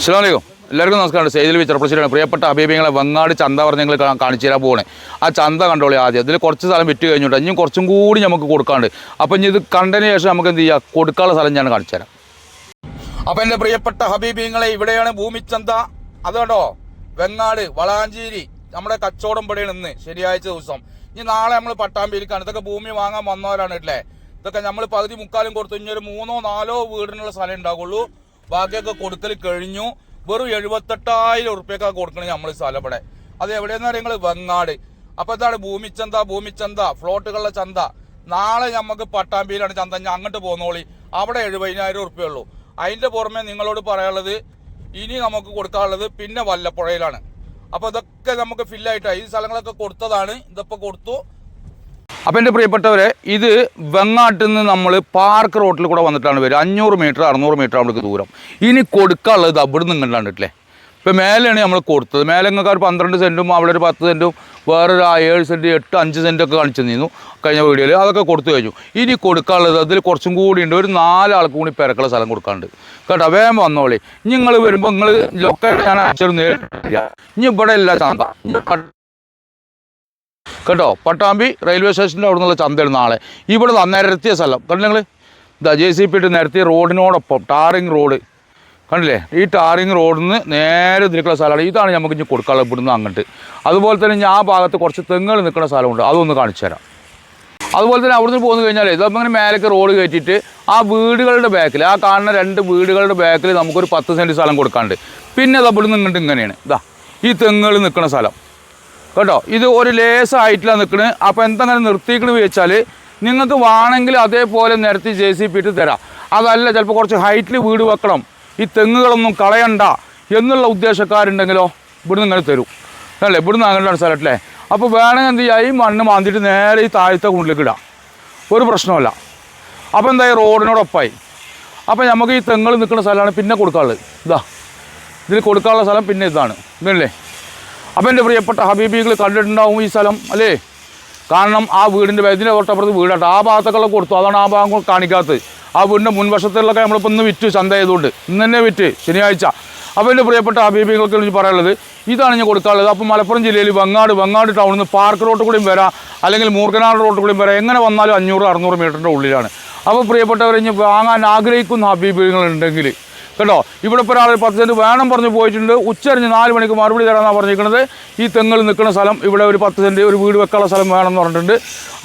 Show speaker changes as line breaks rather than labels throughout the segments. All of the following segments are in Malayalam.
അസ്സലാമലൈക്കും. എല്ലാവർക്കും നമസ്കാരം. സെയ്തിൽ ചെറുപ്പശ്ശേരിയാണ് പ്രിയപ്പെട്ട അഭിപ്രായങ്ങളെ വങ്ങാട് ചന്ത പറഞ്ഞ് ഞങ്ങൾ കാണിച്ചു തരാൻ പോകണേ ആ ചന്ത കണ്ടോളി ആദ്യം. അതിൽ കുറച്ച് സ്ഥലം വിറ്റ് കഴിഞ്ഞിട്ട്? ഇനിയും കുറച്ചും കൂടി നമുക്ക് കൊടുക്കാണ്ട്. അപ്പം ഇനി ഇത് കണ്ടതിന് ശേഷം നമുക്ക് എന്ത് ചെയ്യാം? കൊടുക്കാനുള്ള സ്ഥലം ഞാൻ കാണിച്ചു തരാം. അപ്പം എന്റെ പ്രിയപ്പെട്ട ഹബീബിങ്ങളെ ഇവിടെയാണ് ഭൂമിച്ചന്ത അതുകൊണ്ടോ വെങ്ങാട് വളാഞ്ചേരി. നമ്മുടെ കച്ചവടം പടിയാണ് ഇന്ന് ശനിയാഴ്ച ദിവസം. ഇനി നാളെ നമ്മൾ പട്ടാമ്പിയിലേക്കാണ്. ഇതൊക്കെ ഭൂമി വാങ്ങാൻ വന്നവരാണ് ഇല്ലേ ഇതൊക്കെ നമ്മൾ പകുതി മുക്കാലും കൊടുത്തു. ഇനി ഒരു മൂന്നോ നാലോ വീടിനുള്ള സ്ഥലം ഉണ്ടാകുള്ളൂ ബാക്കിയൊക്കെ കൊടുക്കൽ കഴിഞ്ഞു. വെറും എഴുപത്തെട്ടായിരം ഉറുപ്പ്യൊക്കെ കൊടുക്കണേ നമ്മൾ സ്ഥലം ഇവിടെ. അത് എവിടെയെന്ന് പറയുന്നത് വെങ്ങാട്. അപ്പൊ എന്താണ്? ഭൂമിച്ചന്ത ഭൂമിച്ചന്ത ഫ്ലോട്ടുകളുടെ ചന്ത. നാളെ നമുക്ക് പട്ടാമ്പിയിലാണ് ചന്ത. ഞാൻ അങ്ങോട്ട് പോന്നോളി. അവിടെ എഴുപതിനായിരം ഉറുപ്പ്യ ഉള്ളൂ. അതിന്റെ പുറമെ നിങ്ങളോട് പറയാനുള്ളത് ഇനി നമുക്ക് കൊടുക്കാനുള്ളത് പിന്നെ വല്ലപ്പുഴയിലാണ്. അപ്പൊ ഇതൊക്കെ നമുക്ക് ഫില്ലായിട്ടാണ് ഈ സ്ഥലങ്ങളൊക്കെ കൊടുത്തതാണ്. ഇതിപ്പോ കൊടുത്തു. അപ്പം എന്റെ പ്രിയപ്പെട്ടവരെ ഇത് വെങ്ങാട്ടിൽ നിന്ന് നമ്മൾ പാർക്ക് റോട്ടിൽ കൂടെ വന്നിട്ടാണ് വരിക. അഞ്ഞൂറ് മീറ്റർ അറുന്നൂറ് മീറ്റർ നമ്മൾക്ക് ദൂരം. ഇനി കൊടുക്കാനുള്ളത് അവിടെ നിന്ന് കണ്ടിട്ടില്ലേ ഇപ്പോൾ മേലെയാണ് നമ്മൾ കൊടുത്തത്. മേലെ നിങ്ങൾക്ക് ഒരു പന്ത്രണ്ട് സെന്റും അവിടെ ഒരു പത്ത് സെന്റും വേറൊരു ഏഴ് സെന്റ് എട്ട് അഞ്ച് സെന്റൊക്കെ കാണിച്ചു തന്നിരുന്നു കഴിഞ്ഞ വീഡിയോയിൽ അതൊക്കെ കൊടുത്തു കഴിഞ്ഞു. ഇനി കൊടുക്കാനുള്ളത് അതിൽ കുറച്ചും കൂടി ഉണ്ട്. ഒരു നാലാൾക്ക് കൂടി പെരക്കുള്ള സ്ഥലം കൊടുക്കാനുണ്ട്. കേട്ടോ വേഗം വന്നോളി. നിങ്ങൾ വരുമ്പോൾ നിങ്ങൾ ലൊക്കേഷൻ ഞാൻ അയച്ചൊരു നേരിട്ടില്ല ഇനി ഇവിടെ ഇല്ല ചന്ത കേട്ടോ? പട്ടാമ്പി റെയിൽവേ സ്റ്റേഷന്റെ അവിടെ നിന്നുള്ള ചന്തയാണ് നാളെ. ഇവിടെ നിരത്തിയ സ്ഥലം. കണ്ടില്ല നിങ്ങൾ ഇതാ ജെ സി പി ഇട്ട് നിരത്തിയ റോഡിനോടൊപ്പം ടാറിങ് റോഡ്. കണ്ടില്ലേ? ഈ ടാറിങ് റോഡിൽ നിന്ന് നേരെ നിൽക്കുന്ന സ്ഥലമാണ്. ഇതാണ് നമുക്ക് ഇനി കൊടുക്കാനുള്ള ഇവിടുന്ന് അങ്ങോട്ട്. അതുപോലെ തന്നെ ഞാൻ ആ ഭാഗത്ത് കുറച്ച് തെങ്ങുകൾ നിൽക്കുന്ന സ്ഥലമുണ്ട്. അതൊന്ന് കാണിച്ചു തരാം. അതുപോലെ തന്നെ അവിടുന്ന് പോന്നു കഴിഞ്ഞാൽ ഇതപ്പം ഇങ്ങനെ മേലേക്ക് റോഡ് കയറ്റിയിട്ട് ആ വീടുകളുടെ ബാക്കിൽ ആ കാണുന്ന രണ്ട് വീടുകളുടെ ബാക്കിൽ നമുക്കൊരു പത്ത് സെന്റ് സ്ഥലം കൊടുക്കാണ്ട് പിന്നെ അത് അവിടുന്ന് ഇങ്ങോട്ട് ഇങ്ങനെയാണ്. ഇതാ ഈ തെങ്ങുകൾ നിൽക്കുന്ന സ്ഥലം. കേട്ടോ ഇത് ഒരു ലേസ് നിൽക്കണ് അപ്പോൾ എന്തങ്ങനെ നിർത്തിക്കണെന്ന് വെച്ചാൽ നിങ്ങൾക്ക് വേണമെങ്കിൽ അതേപോലെ നിരത്തി ജെ സി പി ഇട്ട് തരാം. അതല്ല ചിലപ്പോൾ കുറച്ച് ഹൈറ്റിൽ വീട് വെക്കണം. ഈ തെങ്ങുകളൊന്നും കളയണ്ട എന്നുള്ള ഉദ്ദേശക്കാരുണ്ടെങ്കിലോ ഇവിടുന്ന് ഇങ്ങനെ തരും. അല്ലേ? ഇവിടുന്ന് അങ്ങനെയാണ് സ്ഥലം അല്ലേ? അപ്പോൾ വേണമെങ്കിൽ എന്ത് ചെയ്യുക ഈ മണ്ണ് മാന്തിയിട്ട് നേരെ ഈ താഴത്തെ കുണ്ടിലേക്ക് ഇടാം. ഒരു പ്രശ്നമല്ല അപ്പോൾ എന്താ ഈ റോഡിനോടൊപ്പമായി അപ്പോൾ നമുക്ക് ഈ തെങ്ങൾ നിൽക്കുന്ന സ്ഥലമാണ് പിന്നെ കൊടുക്കാനുള്ളത്. ഇതാ. ഇതിൽ കൊടുക്കാനുള്ള സ്ഥലം പിന്നെ ഇതാണ്. ഇതല്ലേ? അപ്പം എന്റെ പ്രിയപ്പെട്ട ഹബീബികൾ കണ്ടിട്ടുണ്ടാവും ഈ സ്ഥലം അല്ലേ? കാരണം ആ വീടിന്റെ ഇതിന്റെ തൊട്ടപ്പുറത്ത് വീടാട്ടോ. ആ ഭാഗത്തൊക്കെ കൊടുത്തു. അതാണ് ആ ഭാഗം കാണിക്കാത്തത്. ആ വീടിന്റെ മുൻവശത്തിലൊക്കെ നമ്മളിപ്പോൾ ഇന്ന് വിറ്റ് ചന്ത ചെയ്തുകൊണ്ട്. ഇന്ന് തന്നെ വിറ്റ് ശനിയാഴ്ച. അപ്പോൾ എന്റെ പ്രിയപ്പെട്ട ഹബീബികൾക്ക് എനിക്ക് പറയാനുള്ളത് ഇതാണ് ഞാൻ കൊടുക്കാനുള്ളത്. അപ്പോൾ മലപ്പുറം ജില്ലയിൽ വങ്ങാട് വങ്ങാട് ടൗണിൽ നിന്ന് പാർക്ക് റോഡ് കൂടിയും വരാം. അല്ലെങ്കിൽ മൂർഖനാട് റോഡ് കൂടിയും വരാം. എങ്ങനെ വന്നാലും അഞ്ഞൂറ് അറുന്നൂറ് മീറ്ററിന്റെ ഉള്ളിലാണ്. അപ്പോൾ പ്രിയപ്പെട്ടവർ ഇനി വാങ്ങാൻ ആഗ്രഹിക്കുന്ന ഹബീബികളുണ്ടെങ്കിൽ കേട്ടോ ഇവിടെ ഇപ്പോൾ ഒരാൾ പത്ത് സെന്റ് വേണം പറഞ്ഞ് പോയിട്ടുണ്ട്. ഉച്ചരിഞ്ഞ് നാല് മണിക്ക് മറുപടി തരാമെന്നാണ് പറഞ്ഞിരിക്കുന്നത് ഈ തെങ്ങൾ നിൽക്കുന്ന സ്ഥലം ഇവിടെ ഒരു പത്ത് സെന്റ് ഒരു വീട് വെക്കാനുള്ള സ്ഥലം എന്ന് പറഞ്ഞിട്ടുണ്ട്.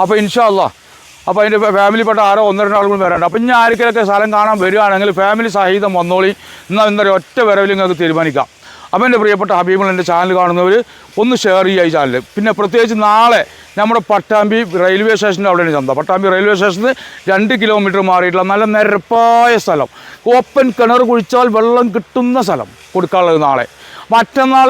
അപ്പോൾ ഇൻഷാല്ല അപ്പോൾ അതിന്റെ ഫാമിലിപ്പെട്ട ആരോ ഒന്നോ രണ്ടാൾ ആളുകളും വരാണ്ട് അപ്പം ഇനി ആർക്കെങ്കിലൊക്കെ സ്ഥലം കാണാൻ വരികയാണെങ്കിൽ ഫാമിലി സഹിതം വന്നോളി. എന്നാൽ എന്താ പറയുക ഒറ്റ വരവിൽ നിങ്ങൾക്ക് തീരുമാനിക്കാം. അപ്പോൾ എന്റെ പ്രിയപ്പെട്ട ഹബീബുകൾ എന്റെ ചാനൽ കാണുന്നവർ ഒന്ന് ഷെയർ ചെയ്യുക ഈ ചാനൽ പിന്നെ പ്രത്യേകിച്ച് നാളെ നമ്മുടെ പട്ടാമ്പി റെയിൽവേ സ്റ്റേഷന്റെ അവിടെയാണ് ചന്ത. പട്ടാമ്പി റെയിൽവേ സ്റ്റേഷനിൽ രണ്ട് കിലോമീറ്റർ മാറിയിട്ടുള്ള നല്ല നിരപ്പായ സ്ഥലം. ഓപ്പൺ കിണർ കുഴിച്ചാൽ വെള്ളം കിട്ടുന്ന സ്ഥലം കൊടുക്കാനുള്ളത് നാളെ. മറ്റന്നാൾ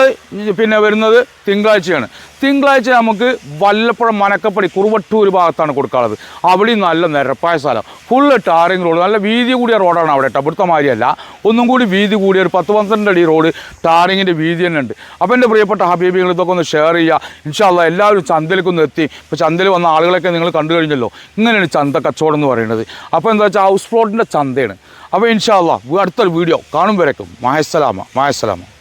പിന്നെ വരുന്നത് തിങ്കളാഴ്ചയാണ്. തിങ്കളാഴ്ച നമുക്ക് വല്ലപ്പുഴ മനക്കപ്പടി കുറുവട്ടൂർ ഭാഗത്താണ് കൊടുക്കാറുള്ളത് അവിടെയും നല്ല നിരപ്പായ സ്ഥലം. ഫുള്ള് ടാറിങ് റോഡ് നല്ല വീതി കൂടിയ റോഡാണ് അവിടെ കേട്ടോ ഇവിടുത്തെ മാതിരിയല്ല. ഒന്നും കൂടി വീതി കൂടിയ ഒരു പത്ത് പന്ത്രണ്ട് അടി റോഡ് ടാറിങ്ങിന്റെ വീതി തന്നെ ഉണ്ട്. അപ്പോൾ എന്റെ പ്രിയപ്പെട്ട ഹബീബികൾ ഇതൊക്കെ ഒന്ന് ഷെയർ ചെയ്യുക. ഇൻഷാല്ല എല്ലാവരും ചന്തയിലേക്ക് ഒന്ന് എത്തി. ഇപ്പോൾ ചന്തയിൽ വന്ന ആളുകളൊക്കെ നിങ്ങൾ കണ്ടു കഴിഞ്ഞല്ലോ. ഇങ്ങനെയാണ് ചന്ത കച്ചവടം എന്ന് പറയുന്നത്. അപ്പോൾ എന്താ വെച്ചാൽ ഹൗസ് പ്ലോട്ടിന്റെ ചന്തയാണ്. അപ്പോൾ ഇൻഷാല്ല അടുത്തൊരു വീഡിയോ കാണും വരയ്ക്കും. മായസ്സലാമ മായസ്സലാമ